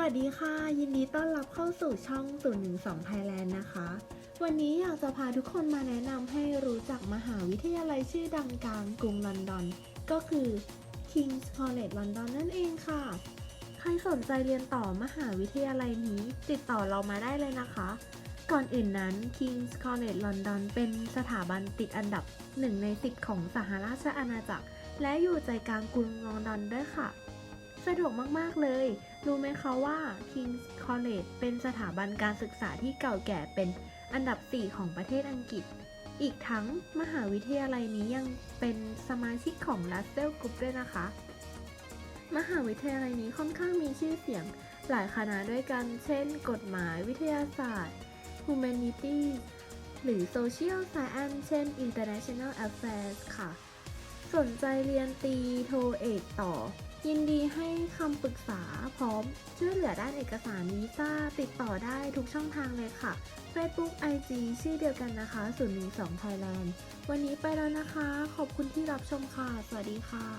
วัสดีค่ะ ยินดีต้อนรับเข้าสู่ช่อง012 Thailand นะคะ วันนี้อยากจะพาทุกคนมาแนะนำให้รู้จักมหาวิทยาลัยชื่อดังกลางกรุงลอนดอน ก็คือ King's College London นั่นเองค่ะ ใครสนใจเรียนต่อมหาวิทยาลัยนี้ ติดต่อเรามาได้เลยนะคะ ก่อนอื่นนั้น King's College London เป็นสถาบันติดอันดับ1ใน10ของสหราชอาณาจักร และอยู่ใจกลางกรุงลอนดอนด้วยค่ะ สะดวกมาก ๆ เลย รู้ไหมคะว่า King's College เป็นสถาบันการศึกษาที่เก่าแก่เป็นอันดับ 4 ของประเทศอังกฤษ อีกทั้งมหาวิทยาลัยนี้ยังเป็นสมาชิกของ Russell Group ด้วยนะคะ มหาวิทยาลัยนี้ค่อนข้างมีชื่อเสียงหลายคณะด้วยกัน เช่น กฎหมายวิทยาศาสตร์ Humanities หรือ Social Science เช่น International Affairs ค่ะ สนใจเรียนตีโทเอกต่อ ยินดีให้คำปรึกษาพร้อมช่วยเหลือด้านเอกสารวีซ่าติดต่อได้ทุกช่องทางเลยค่ะ Facebook IG ชื่อเดียวกันนะคะ012 Thailand วันนี้ไปแล้วนะคะ ขอบคุณที่รับชมค่ะ สวัสดีค่ะ